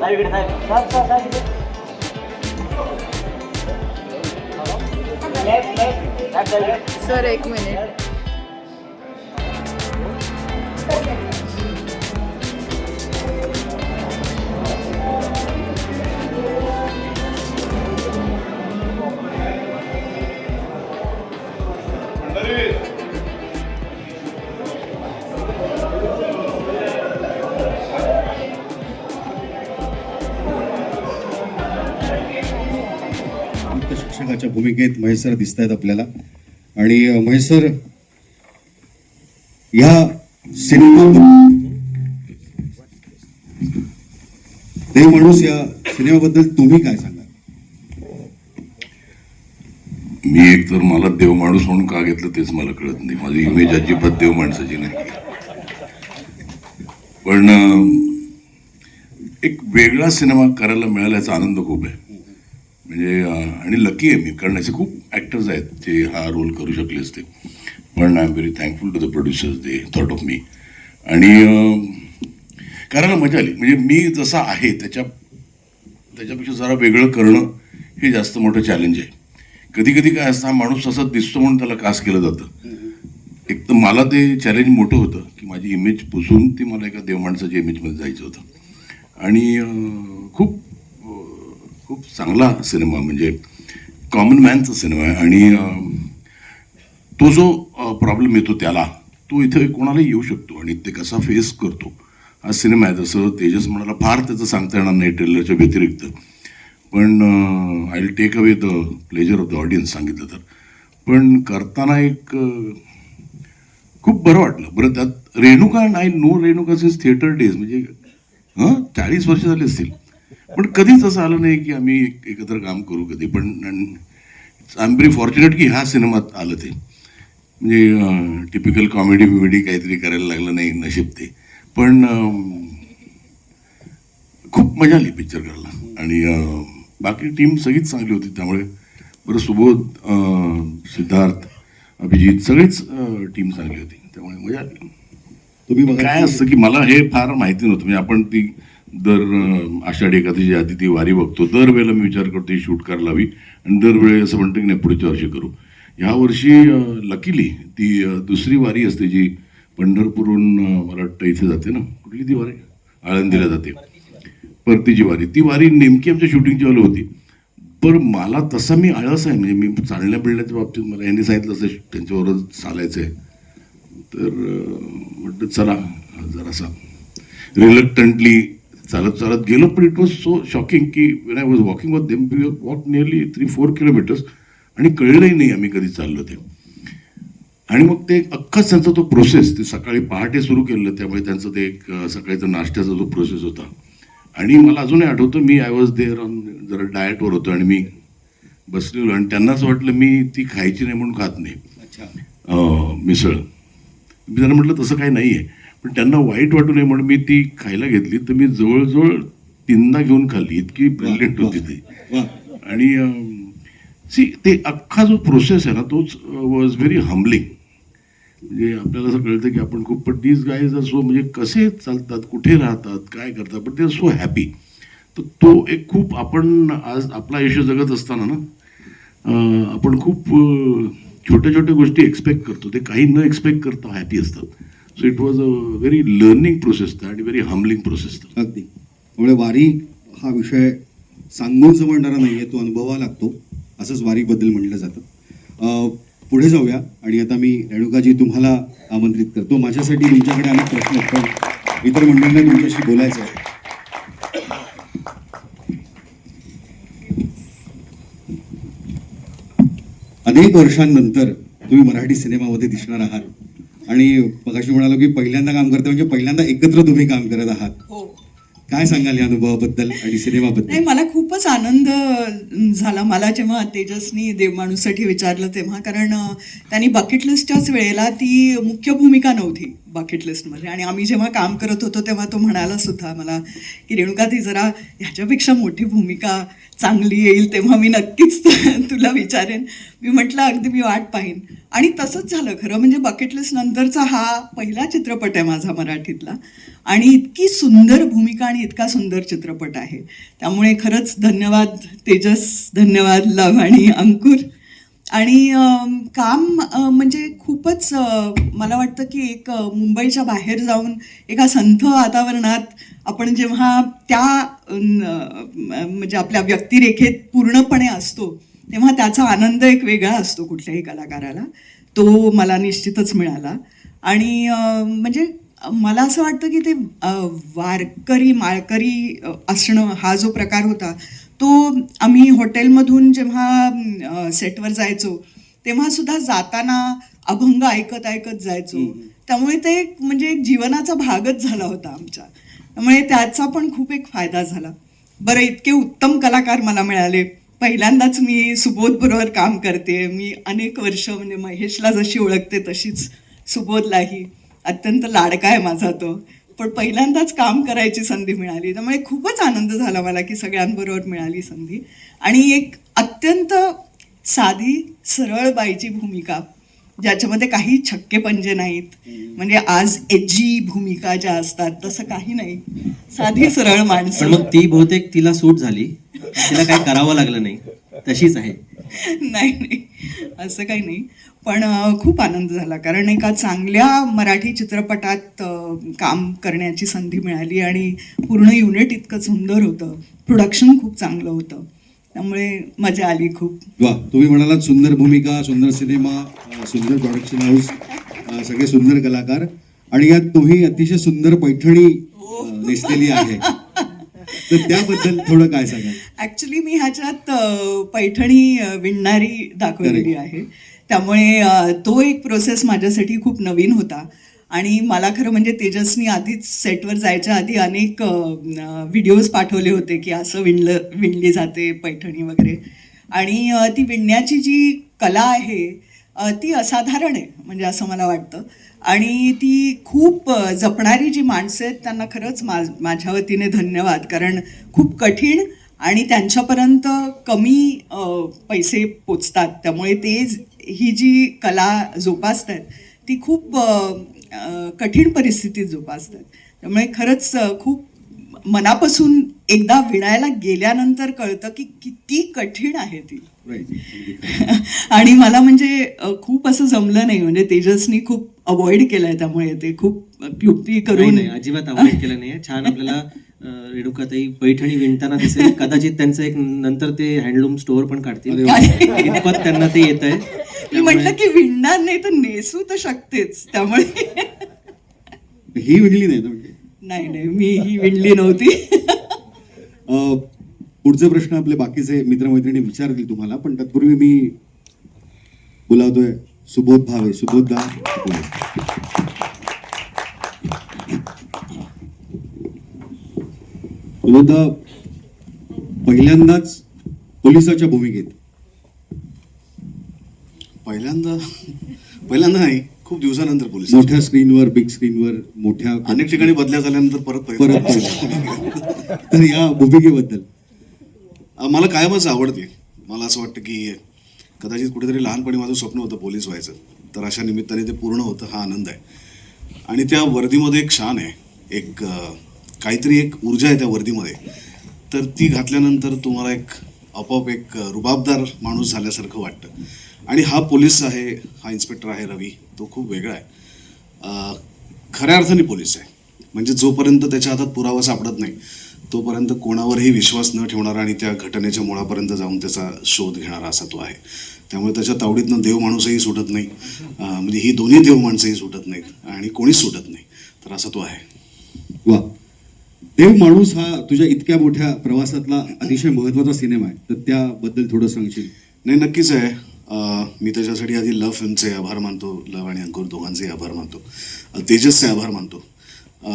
साहेब इकडे साहेब साहेब साहेब साहेब इकडे साहेब साहेब इकडे. सर एक मिनिट मुख्य भूमिकेत म्हैसर दिसत आहेत आपल्याला. आणि म्हैसर या सिनेमा ते माणूस या सिनेमाबद्दल तुम्ही काय सांगाल? मी एक तर मला देव माणूस म्हणून का घेतलं तेच मला कळत नाही. माझी इमेज अजिबात देव माणसाची नाही. पण एक वेगळा सिनेमा करायला मिळाल्याचा आनंद खूप आहे. म्हणजे आणि लकी आहे मी कारण असे खूप ॲक्टर्स आहेत जे हा रोल करू शकले असते. पण I am very thankful to the producers they thought of me आणि करायला मजा आली. म्हणजे मी जसा आहे त्याच्या त्याच्यापेक्षा जरा वेगळं करणं हे जास्त मोठं चॅलेंज आहे. कधी कधी काय असतं हा माणूस असा दिसतो म्हणून त्याला कास केलं जातं. एक तर मला ते चॅलेंज मोठं होतं की माझी इमेज पुसून ती मला एका देवमाणसाच्या इमेजमध्ये जायचं होतं. आणि खूप खूप चांगला सिनेमा म्हणजे कॉमन मॅनचा सिनेमा आहे. आणि तो जो प्रॉब्लेम येतो त्याला तो इथे कोणालाही येऊ शकतो आणि ते कसा फेस करतो हा सिनेमा आहे. जसं तेजस म्हणाला फार त्याचं सांगता येणार नाही ट्रेलरच्या व्यतिरिक्त. पण I will take away the pleasure of the audience सांगितलं तर. पण करताना एक खूप बरं वाटलं. बरं त्यात रेणुका नाही no Renuka since theatre days म्हणजे हां चाळीस वर्ष झाली असतील. पण कधीच असं आलं नाही की आम्ही एक- एकत्र काम करू कधी. पण आय एम व्हेरी फॉर्च्युनेट की ह्या सिनेमात आलं ते. म्हणजे टिपिकल कॉमेडी बिमेडी काहीतरी करायला लागलं नाही नशीब ते. पण खूप मजा आली पिक्चर करायला. आणि बाकी टीम सगळीच चांगली होती. त्यामुळे बरं सुबोध सिद्धार्थ अभिजित सगळीच टीम चांगली होती. त्यामुळे मजा आली. तुम्ही काय असतं की मला हे फार माहिती नव्हतं. म्हणजे आपण ती दर आषाढी एकादशी आधी ती वारी बघतो. दरवेळेला मी विचार करतो ही शूट करायला हवी. आणि दरवेळी असं म्हणतो की नाही पुढच्या वर्षी करू. ह्या वर्षी लकीली ती दुसरी वारी असते जी पंढरपूरहून मला वाटतं इथे जाते ना? कुठली ती वारी? आळंदीला जाते. परतीची वारी. ती वारी नेमकी आमच्या शूटिंगची वाली होती. पण मला तसा मी आळस आहे. म्हणजे मी चालण्या बिळण्याच्या बाबतीत मला यांनी सांगितलं असं त्यांच्यावरच चालायचं आहे तर म्हटलं चला जरासा. रिलक्टंटली चालत चालत गेलो पण इट वॉज सो शॉकिंग की when I was walking what them we walk nearly three four kilometres आणि कळलंही नाही आम्ही कधी चाललो ते. आणि मग ते अख्खाच त्यांचा तो प्रोसेस ते सकाळी पहाटे सुरू केलेलं त्यामुळे त्यांचं ते एक सकाळीचा नाश्त्याचा जो प्रोसेस होता. आणि मला अजूनही आठवतं मी आय वॉज देअर ऑन जरा डाएटवर होतो आणि मी बसलेलो आणि त्यांना असं वाटलं मी ती खायची नाही म्हणून खात नाही. मिसळ. मी त्यांना म्हटलं तसं काही नाही आहे पण त्यांना वाईट वाटू नये म्हणून मी ती खायला घेतली. तर मी जवळजवळ तीनदा घेऊन खाल्ली. इतकी ब्रिलियंट होती ती. आणि सी ते अख्खा जो प्रोसेस आहे ना तोच वॉज व्हेरी हम्बलिंग म्हणजे आपल्याला असं कळतं की आपण खूप पण दीज गाईज सो म्हणजे कसे चालतात कुठे राहतात काय करतात पण ते सो हॅपी तर तो एक खूप आपण आज आपलं आयुष्य जगत असताना ना आपण खूप छोट्या छोट्या गोष्टी एक्सपेक्ट करतो. ते काही न एक्सपेक्ट करता हॅपी असतात. So it was a very learning process आणि व्हेरी हम्बलिंग प्रोसेस अगदी. त्यामुळे वारी हा विषय सांगून समजणारा नाही आहे तो अनुभवा लागतो. असंच वारीबद्दल म्हटलं जातं. पुढे जाऊया आणि आता मी रेणुकाजी तुम्हाला आमंत्रित करतो. माझ्यासाठी तुमच्याकडे अनेक प्रश्न आहेत पण इतर मंडळींना तुमच्याशी बोलायचं आहे. अनेक वर्षांनंतर तुम्ही मराठी सिनेमामध्ये दिसणार आहात. आणि मगाशी म्हणालो की पहिल्यांदा काम करता म्हणजे पहिल्यांदा एकत्र तुम्ही काम करत आहात. काय सांगाल या अनुभवाबद्दल आणि सिनेमाबद्दल? नाही मला खूपच आनंद झाला. मला जेव्हा तेजसनी देवमाणूसाठी विचारलं तेव्हा कारण त्यांनी बकेट लिस्टच्याच वेळेला ती मुख्य भूमिका नव्हती. बकेट लिस्टमध्ये आणि आम्ही जेव्हा काम करत होतो तेव्हा तो म्हणाला सुद्धा मला की रेणुका ती जरा ह्याच्यापेक्षा मोठी भूमिका चांगली येईल तेव्हा मी नक्कीच तुला विचारेन. मी म्हटलं अगदी मी वाट पाहीन. आणि तसंच झालं खरं म्हणजे बकेट लिस्ट नंतरचा हा पहिला चित्रपट आहे माझा मराठीतला. आणि इतकी सुंदर भूमिका आणि इतका सुंदर चित्रपट आहे. त्यामुळे खरंच धन्यवाद तेजस धन्यवाद लव आणि अंकुर. आणि काम म्हणजे खूपच मला वाटतं की एक मुंबईच्या बाहेर जाऊन एका संथ वातावरणात आपण जेव्हा त्या म्हणजे आपल्या व्यक्तिरेखेत पूर्णपणे असतो तेव्हा त्याचा आनंद एक वेगळा असतो कुठल्याही कलाकाराला. तो मला निश्चितच मिळाला. आणि म्हणजे मला असं वाटतं की ते वारकरी माळकरी असणं हा जो प्रकार होता तो आम्ही हॉटेलमधून जेव्हा सेटवर जायचो तेव्हा सुद्धा जाताना अभंग ऐकत ऐकत जायचो. त्यामुळे ते एक म्हणजे एक जीवनाचा भागच झाला होता आमच्या. त्यामुळे त्याचा पण खूप एक फायदा झाला. बरं इतके उत्तम कलाकार मला मिळाले. पहिल्यांदाच मी सुबोध बरोबर काम करते. मी अनेक वर्ष म्हणजे महेशला जशी ओळखते तशीच सुबोधलाही. अत्यंत लाडका आहे माझा तो. पण पहिल्यांदाच काम करायची संधी मिळाली. त्यामुळे खूपच आनंद झाला मला की सगळ्यांबरोबर मिळाली संधी. आणि एक अत्यंत साधी सरळ बाईची भूमिका ज्याच्यामध्ये काही छक्के पंजे नाहीत. म्हणजे आज एजी भूमिका ज्या असतात तसं काही नाही. साधी सरळ माणसं. मग ती बहुतेक तिला सूट झाली. तिला काही करावं लागलं नाही. तशीच आहे. नाही नाही. असं काही नाही. पण खूप आनंद झाला. कारण एका चांगल्या मराठी चित्रपटात काम करण्याची संधी मिळाली आणि पूर्ण युनिट इतकं सुंदर होतं. प्रोडक्शन खूप चांगलं होतं. त्यामुळे मजा आली खूप. वा तुम्ही म्हणालात सुंदर भूमिका सुंदर सिनेमा सुंदर प्रोडक्शन हाऊस सगळे सुंदर कलाकार. आणि यात तुम्ही अतिशय सुंदर पैठणी अ, नेसलेली आहे. तर त्याबद्दल थोडं काय सांगा ॲक्च्युली मी ह्याच्यात पैठणी विणणारी दाखवलेली आहे. त्यामुळे तो एक प्रोसेस माझ्यासाठी खूप नवीन होता. आणि मला खरं म्हणजे तेजसनी आधीच सेटवर जायच्या आधी अनेक व्हिडिओज पाठवले होते की असं विणलं विणली जाते पैठणी वगैरे. आणि ती विणण्याची जी कला आहे ती असाधारण आहे म्हणजे असं मला वाटतं. आणि ती खूप जपणारी जी माणसं आहेत त्यांना खरंच मा माझ्या वतीने धन्यवाद. कारण खूप कठीण आणि त्यांच्यापर्यंत कमी पैसे पोचतात. त्यामुळे ते ही जी कला जोपासत आहेत ती खूप कठीण परिस्थितीत जोपासतात. त्यामुळे खरंच खूप मनापासून एकदा विणायला गेल्यानंतर कळतं की किती कठीण आहे ती. आणि मला म्हणजे खूप असं जमलं नाही. म्हणजे तेजसनी खूप अवॉइड केलंय त्यामुळे. ते खूप नाही करून अजिबात अवॉइड केलं नाही छान आपल्याला रेणुकाताई पैठणी विणताना दिसेल. कदाचित त्यांचं एक नंतर ते हँडलूम स्टोअर पण काढतील. इतपत त्यांना ते येत मी म्हटलं की विणणार नाही तर नेसू तर शकतेच. त्यामुळे ही विणली नाही नाही नाही मी ही विणली नव्हती. पुढचे प्रश्न आपले बाकीचे मित्रमैत्रिणी विचारतील तुम्हाला पण तत्पूर्वी मी बोलावतोय सुबोध भावे. सुबोध दा. सुबोध पहिल्यांदाच पोलिसाच्या भूमिकेत. पहिल्यांदा पहिल्यांदा नाही खूप दिवसानंतर पोलीस मोठ्या स्क्रीनवर बिग स्क्रीनवर मोठ्या अनेक ठिकाणी बदल्या झाल्यानंतर परत परत. तर या भूमिकेबद्दल. मला कायमच आवडते. मला असं वाटतं की कदाचित कुठेतरी लहानपणी माझं स्वप्न होतं पोलीस व्हायचं. तर अशा निमित्ताने ते पूर्ण होतं हा आनंद आहे. आणि त्या वर्दीमध्ये एक शान आहे. एक काहीतरी एक ऊर्जा आहे त्या वर्दीमध्ये. तर ती घातल्यानंतर तुम्हाला एक आपोआप एक रुबाबदार माणूस झाल्यासारखं वाटतं. आणि हा पोलीस आहे हा इन्स्पेक्टर आहे रवी तो खूप वेगळा आहे. खऱ्या अर्थाने पोलीस आहे. म्हणजे जोपर्यंत त्याच्या हातात पुरावा सापडत नाही तोपर्यंत कोणावरही विश्वास न ठेवणारा आणि त्या घटनेच्या मुळापर्यंत जाऊन त्याचा शोध घेणारा असा तो आहे. त्यामुळे त्याच्या तावडीतनं देव माणूसही सुटत नाही. म्हणजे ही दोन्ही देव माणसंही सुटत नाहीत आणि कोणीच सुटत नाही. तर असा तो आहे. वा. देव माणूस हा तुझ्या इतक्या मोठ्या प्रवासातला अतिशय महत्त्वाचा सिनेमा आहे. तर त्याबद्दल थोडं सांगशील? नाही नक्कीच आहे. मी त्याच्यासाठी आधी लव फिल्मचे आभार मानतो. लव आणि अंकुर दोघांचे आभार मानतो. तेजसचे आभार मानतो.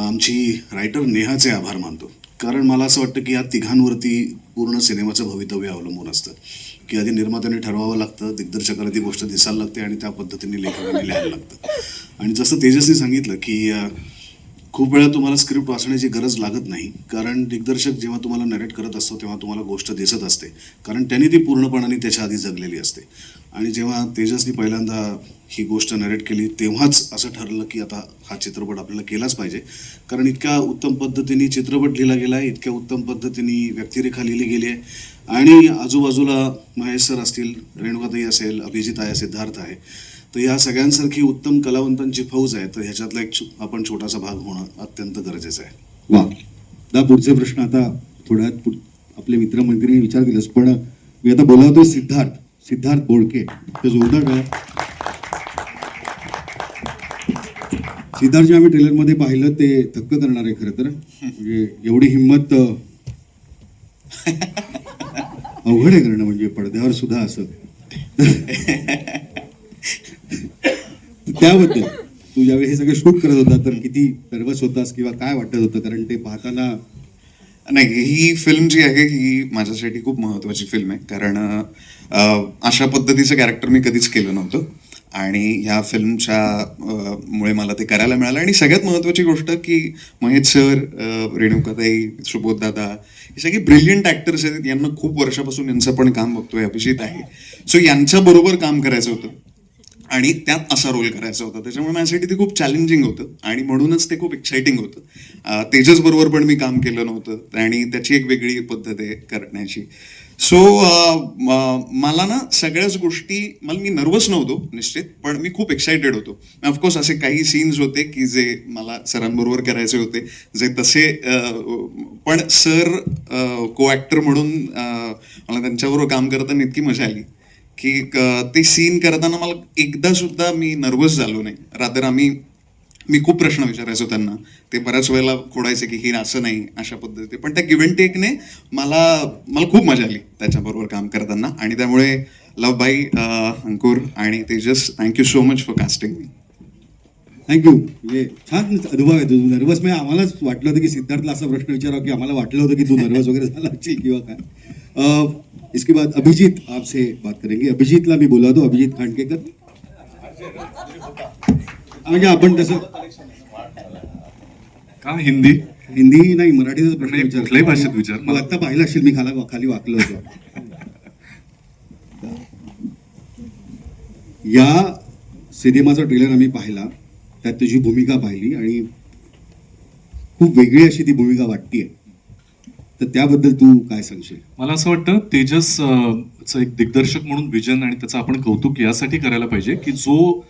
आमची रायटर नेहाचे आभार मानतो. कारण मला असं वाटतं की या तिघांवरती पूर्ण सिनेमाचं भवितव्य अवलंबून असतं. की आधी निर्मात्याने ठरवावं लागतं दिग्दर्शकाला ती गोष्ट दिसायला लागते आणि त्या पद्धतीने लेखकाने लिहायला लागतं. आणि जसं तेजसने सांगितलं की खूप वेळा तुम्हाला स्क्रिप्ट वाचण्याची गरज लागत नाही कारण दिग्दर्शक जेव्हा तुम्हाला नरेट करत असतो तेव्हा तुम्हाला गोष्ट दिसत असते. कारण त्यांनी ती पूर्णपणाने त्याच्या आधी जगलेली असते. आणि जेव्हा तेजसनी पहिल्यांदा ही गोष्ट नरेट केली तेव्हाच असं ठरलं की आता हा चित्रपट आपल्याला केलाच पाहिजे. कारण इतक्या उत्तम पद्धतीने चित्रपट लिहिला गेला आहे इतक्या उत्तम पद्धतीने व्यक्तिरेखा लिहिली गेली आहे. आणि आजूबाजूला महेश सर असतील रेणुकाताई असेल अभिजित आहे सिद्धार्थ आहे तर या सगळ्यांसारखी उत्तम कलावंतांची फौज आहे तर ह्याच्यातला एक छो- आपण छोटासा भाग होणं अत्यंत गरजेचं आहे. वा. दा पुढचे प्रश्न आता थोड्यात आपले मित्रमंत्रीने विचारतीलच पण मी आता बोलावतोय सिद्धार्थ. सिद्धार्थ बोडके ते जोरदार का सिद्धार्थ जे आम्ही ट्रेलरमध्ये पाहिलं ते थक्क करणार आहे खरं तर. म्हणजे एवढी हिंमत अवघड आहे करणं म्हणजे पडद्यावर सुद्धा असं. त्याबद्दल तू ज्यावेळी हे सगळं शूट करत होता तर किती नर्वस होतास किंवा काय वाटत होतं? कारण ते पाहताना नाही ही फिल्म जी आहे ही माझ्यासाठी खूप महत्त्वाची फिल्म आहे. कारण अशा पद्धतीचं कॅरेक्टर मी कधीच केलं नव्हतं. आणि ह्या फिल्मच्या मुळे मला ते करायला मिळालं. आणि सगळ्यात महत्त्वाची गोष्ट की महेश सर रेणुकाताई सुबोध दादा हे सगळे ब्रिलियंट ॲक्टर्स आहेत. यांना खूप वर्षापासून यांचं पण काम बघतोय अभिजित आहे. सो यांच्याबरोबर काम करायचं होतं. आणि त्यात असा रोल करायचा होता. त्याच्यामुळे माझ्यासाठी ते खूप चॅलेंजिंग होतं. आणि म्हणूनच ते खूप एक्साइटिंग होतं. अं, तेजस बरोबर पण मी काम केलं नव्हतं. आणि त्याची एक वेगळी पद्धत आहे करण्याची. सो uh, uh, मला ना सगळ्याच गोष्टी मला मी नर्वस नव्हतो निश्चित पण मी खूप एक्सायटेड होतो. ऑफकोर्स असे काही सीन्स होते की जे मला सरांबरोबर करायचे होते जे तसे पण सर को ॲक्टर म्हणून मला त्यांच्याबरोबर काम करताना इतकी मजा आली की ते सीन करताना मला एकदा सुद्धा मी नर्वस झालो नाही. रादर आम्ही मी खूप प्रश्न विचारायचो त्यांना. ते बऱ्याच वेळेला खोडायचे की हे असं नाही अशा पद्धती पण त्या गिव्हन टेकने मला मला खूप मजा आली त्याच्याबरोबर काम करताना. आणि त्यामुळे लव बाई अंकुर आणि Tejas thank you so much for casting me thank you म्हणजे छान अनुभव आहे तुझं. नर्वस म्हणजे आम्हालाच वाटलं होतं की सिद्धार्थला असा प्रश्न विचारावा की आम्हाला वाटलं होतं की तू नर्वस वगैरे झाला असेल किंवा काय. इसके बाद अभिजीत आपसे बात करेंगे. अभिजीतला मी बोलावतो. अभिजित खांडकेकर. म्हणजे आपण तसं का हिंदी? हिंदी नाही मराठीचाच प्रश्न नाही, विचार कुठल्याही भाषेत विचार. मग आता पाहिलं असेल मी खाला खाली वाकलो होतो. या सिनेमाचा ट्रेलर आम्ही पाहिला. त्यात तुझी भूमिका पाहिली आणि खूप वेगळी अशी ती भूमिका वाटतीये. तर त्याबद्दल तू काय सांगशील? मला असं वाटतं तेजस अं, चं एक दिग्दर्शक म्हणून विजन आणि त्याचं आपण कौतुक यासाठी करायला पाहिजे की जो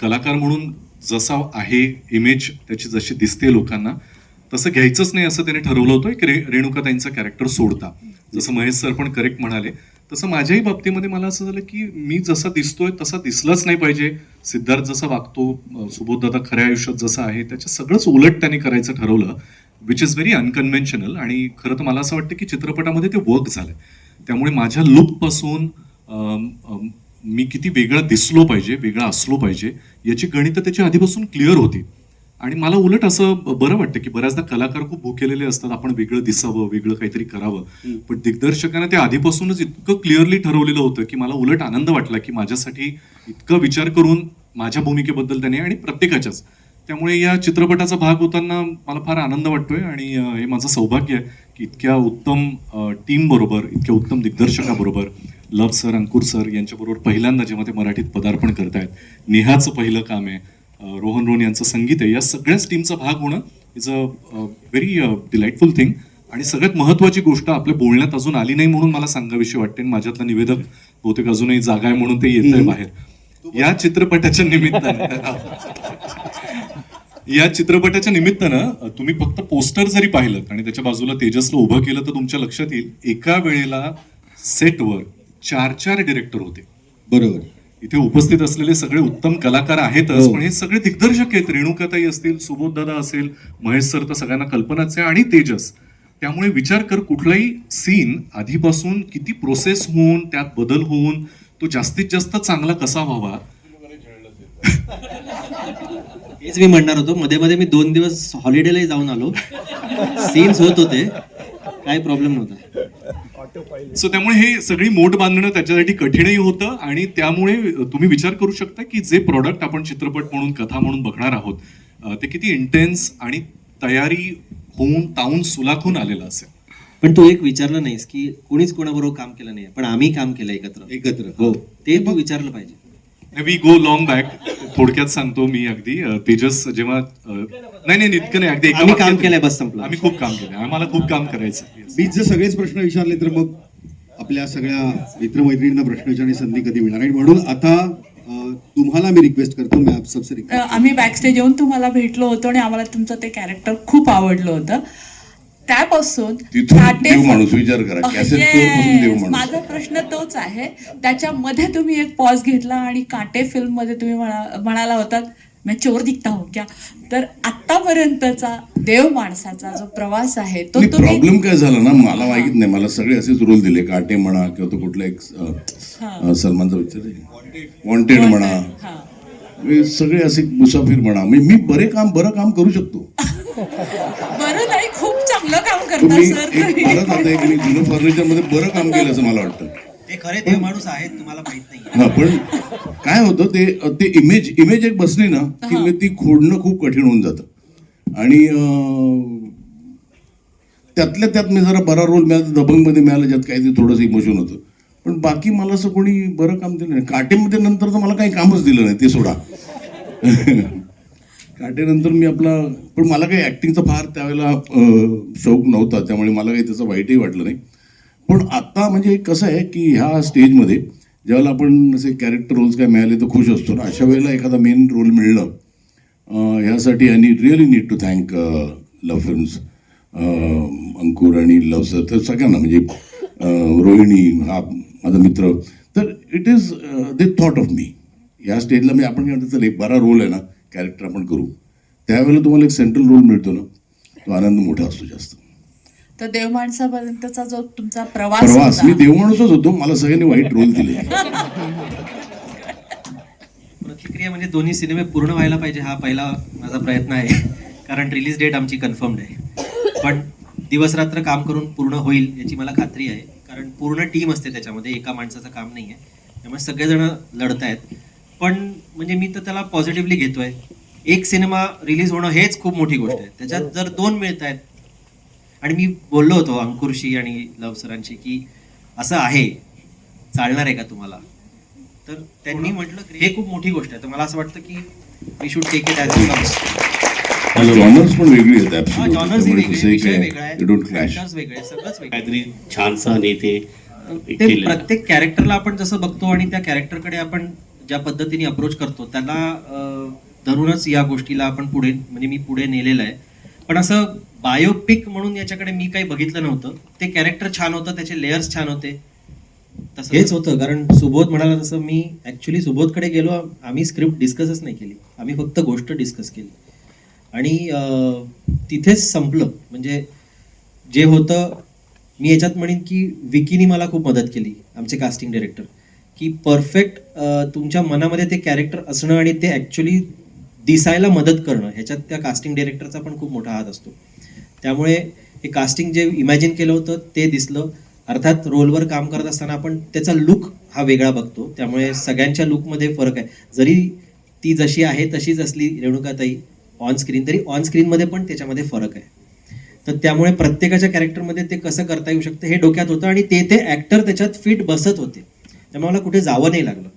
कलाकार म्हणून जसा आहे इमेज त्याची जशी दिसते लोकांना तसं घ्यायचंच नाही असं त्याने ठरवलं होतं की रे रेणुका ताईंचा कॅरेक्टर सोडता. जसं महेश सर पण करेक्ट म्हणाले. तसं माझ्याही बाबतीमध्ये मला असं झालं की मी जसा दिसतोय तसा दिसलाच नाही पाहिजे. सिद्धार्थ जसा वागतो अं, सुबोध दादा खऱ्या आयुष्यात जसं आहे त्याच्या सगळंच उलट त्याने करायचं ठरवलं विच इज व्हेरी अनकन्व्हेन्शनल आणि खरं तर मला असं वाटतं की चित्रपटामध्ये ते वर्क झालं त्यामुळे माझ्या लुकपासून मी किती वेगळा दिसलो पाहिजे वेगळा असलो पाहिजे याची गणितं त्याची आधीपासून क्लिअर होती. आणि मला उलट असं बरं वाटतं की बऱ्याचदा कलाकार खूप भुकेलेले असतात आपण वेगळं दिसावं वेगळं काहीतरी करावं. पण दिग्दर्शकाने ते आधीपासूनच इतकं क्लिअरली ठरवलेलं होतं की मला उलट आनंद वाटला की माझ्यासाठी इतका विचार करून माझ्या भूमिकेबद्दल त्याने आणि प्रत्येकाच्याच. त्यामुळे या चित्रपटाचा भाग होताना मला फार आनंद वाटतोय आणि हे माझं सौभाग्य आहे की इतक्या उत्तम टीम बरोबर इतक्या उत्तम दिग्दर्शकाबरोबर लव सर अंकुर सर यांच्याबरोबर पहिल्यांदा जेव्हा ते मराठीत पदार्पण करतायत नेहाचं पहिलं काम आहे रोहन रोहन यांचं संगीत आहे या सगळ्याच टीमचा भाग होणं is a very delightful thing आणि सगळ्यात महत्वाची गोष्ट आपल्या बोलण्यात अजून आली नाही म्हणून मला सांगाविषयी वाटते माझ्यातला निवेदक बहुतेक अजूनही जागा आहे म्हणून ते येत आहे बाहेर. या चित्रपटाच्या निमित्तानं या चित्रपटाच्या निमित्तानं तुम्ही फक्त पोस्टर जरी पाहिलं आणि त्याच्या बाजूला तेजसला उभं केलं तर तुमच्या लक्षात येईल एका वेळेला सेटवर चार चार डिरेक्टर होते. बरोबर. इथे उपस्थित असलेले सगळे उत्तम कलाकार आहेतच पण हे सगळे दिग्दर्शक आहेत. रेणुकाताई असतील सुबोध दादा असेल महेश सर तर सगळ्यांना कल्पनाच आहे आणि तेजस. त्यामुळे विचार कर कुठलाही सीन आधीपासून किती प्रोसेस होऊन त्यात बदल होऊन तो जास्तीत जास्त चांगला कसा व्हावा? हेच मी म्हणणार होतो. मध्ये मध्ये मी दोन दिवस हॉलिडेलाही जाऊन आलो. सीन्स होत होते. काही प्रॉब्लेम नव्हता. सो त्यामुळे हे सगळी मोठ बांधणं त्याच्यासाठी कठीणही होतं आणि त्यामुळे तुम्ही विचार करू शकता की जे प्रॉडक्ट आपण चित्रपट म्हणून कथा म्हणून बघणार आहोत ते किती इंटेन्स आणि तयारी होऊन तावून सुलाखून आलेलं असेल. पण तू एक विचारलं नाहीस की कोणीच कोणाबरोबर काम केलं नाही पण आम्ही काम केलं एकत्र. एकत्र हो. ते तू विचारलं पाहिजे. वी गो लॉंग बॅक थोडक्यात सांगतो मी अगदी. तेजस जेव्हा नाही नाही इतकं नाही अगदी आम्ही काम केलंय, बस संपलं. आम्ही खूप काम केलंय आम्हाला खूप काम करायचं. मीच जर सगळेच प्रश्न विचारले तर मग आपल्या सगळ्या मित्रमैत्रिणींना प्रश्न विचारण्याची संधी कधी मिळणार आणि म्हणून आता अं, तुम्हाला मी रिक्वेस्ट करतो मी आप सबसे अ, रिक्वेस्ट आम्ही बॅकस्टेज येऊन तुम्हाला भेटलो होतो आणि आम्हाला तुमचं ते कॅरेक्टर खूप आवडलं होतं त्यापासून तिथून काटे- देव माणूस विचार करा. अ, कॅसेट yes. स्टोअरपासून देव माणूस. माझा प्रश्न तोच आहे त्याच्यामध्ये तुम्ही एक पॉज घेतला आणि काटे फिल्ममध्ये तुम्ही म्हणा- म्हणाला होतात मैं चोर दिखता हो क्या? तर आतापर्यंतचा देव माणसाचा जो प्रवास आहे तो प्रॉब्लेम काय झाला ना? मला माहीत नाही. मला सगळे असेच रोल दिले. काटे म्हणा किंवा तो कुठला एक अं, सलमानचा पिक्चर वॉन्टेड म्हणा. हा. सगळे असे मुसाफिर म्हणा. मी मी बरे काम बरं काम करू शकतो. बरं नाही खूप चांगलं काम करता तुम्ही सर एक परत आता एक मी जुनं फर्निचरमध्ये बरं काम केलं असं मला वाटतं. ते खरे देव माणूस आहेत तुम्हाला माहीत नाही. हा पण काय होतं ते ते इमेज इमेज एक बसली ना की मग ती खोडणं खूप कठीण होऊन जातं. आणि त्यातल्या त्यात मी जरा बरा रोल मिळाला दबंगमध्ये मिळाला ज्यात काहीतरी थोडंसं इमोशन होतं. पण बाकी मला असं कोणी बरं काम दिलं नाही. काटेमध्ये नंतर तर मला काही कामच दिलं नाही ते सोडा. काटेनंतर मी आपला पण मला काही ॲक्टिंगचा फार त्यावेळेला शौक नव्हता त्यामुळे मला काही त्याचं वाईटही वाटलं नाही. पण आता म्हणजे कसं आहे की ह्या स्टेजमध्ये ज्यावेळेला आपण असे कॅरेक्टर रोल्स काय मिळाले तर खुश असतो. ना अशा वेळेला एखादा मेन रोल मिळणं ह्यासाठी I need really need to thank Luv films Ankur आणि लव सर तर सगळ्यांना म्हणजे रोहिणी हा माझा मित्र. तर it is the thought of मी या स्टेजला मी आपण काय म्हणतो चल एक बरा रोल आहे ना कॅरेक्टर आपण करू. त्यावेळेला तुम्हाला एक सेंट्रल रोल मिळतो ना तो आनंद मोठा असतो जास्त. तर देव माणसापर्यंतचा जो तुमचा प्रवास प्रवास मी होता देवमाणूसच होतो मला सगळ्यांनी वाईट रोल दिले. प्रतिक्रिया म्हणजे दोन्ही सिनेमे पूर्ण व्हायला पाहिजे हा पहिला माझा प्रयत्न आहे. कारण रिलीज डेट आमची कन्फर्म्ड आहे. पण दिवस रात्र काम करून पूर्ण होईल याची मला खात्री आहे. कारण पूर्ण टीम असते त्याच्यामध्ये एका माणसाचं काम नाही आहे त्यामुळे सगळेजण लढत आहेत. पण म्हणजे मी तर त्याला पॉझिटिव्हली घेतोय. एक सिनेमा रिलीज होणं हेच खूप मोठी गोष्ट आहे. त्याच्यात जर दोन मिळत आहेत आणि मी बोललो होतो अंकुरशी आणि लव सरांशी की असं आहे चालणार आहे का तुम्हाला? तर त्यांनी म्हटलं की हे खूप मोठी गोष्ट आहे. तर मला असं वाटतं की वी शुड टेक इट पण वेगळी हा. काहीतरी छानसं ते. प्रत्येक कॅरेक्टरला आपण जसं बघतो आणि त्या कॅरेक्टरकडे आपण ज्या पद्धतीने अप्रोच करतो त्याला धरूनच या गोष्टीला आपण पुढे म्हणजे मी पुढे नेलेलं आहे. पण असं बायोपिक म्हणून याच्याकडे मी काही बघितलं नव्हतं. ते कॅरेक्टर छान होतं त्याचे लेयर्स छान होते. तसं. हेच होतं कारण सुबोध म्हणाला तसं मी ऍक्च्युली सुबोधकडे गेलो आम्ही स्क्रिप्ट डिस्कसच नाही केली. आम्ही फक्त गोष्ट डिस्कस केली. आणि तिथेच संपलं. म्हणजे जे होतं मी याच्यात म्हणेन की विकीनी मला खूप मदत केली आमचे कास्टिंग डिरेक्टर की परफेक्ट तुमच्या मनामध्ये ते कॅरेक्टर असणं आणि ते ॲक्च्युली दिसायला मदत करणं ह्याच्यात त्या कास्टिंग डिरेक्टरचा पण खूप मोठा हात असतो. त्यामुळे हे कास्टिंग जे इमॅजिन केलं होतं ते दिसलं. अर्थात रोलवर काम करत असताना आपण त्याचा लुक हा वेगळा बघतो. त्यामुळे सगळ्यांच्या लुकमध्ये फरक आहे. जरी ती जशी आहे तशीच असली रेणुकाताई ऑन स्क्रीन तरी ऑन स्क्रीनमध्ये पण त्याच्यामध्ये फरक आहे. तर त्यामुळे प्रत्येकाच्या कॅरेक्टरमध्ये ते कसं करता येऊ शकतं हे डोक्यात होतं आणि ते ते ॲक्टर त्याच्यात फिट बसत होते. त्यामुळे मला कुठे जावं नाही लागलं.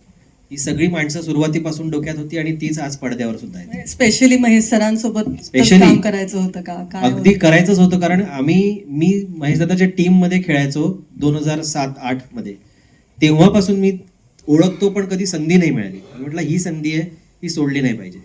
ही सगळी माणसं सुरुवातीपासून डोक्यात होती आणि तीच आज पडद्यावर सुद्धा आहेत. स्पेशली महेश सरांसोबत Specially. काम करायचं होतं का? काय अगदी होतं? करायचंच होतं कारण आम्ही मी महेशदादाच्या टीममध्ये खेळायचो दोन हजार सात आठमध्ये तेव्हापासून मी ओळखतो पण कधी संधी नाही मिळाली. म्हटलं ही संधी आहे ही सोडली नाही पाहिजे.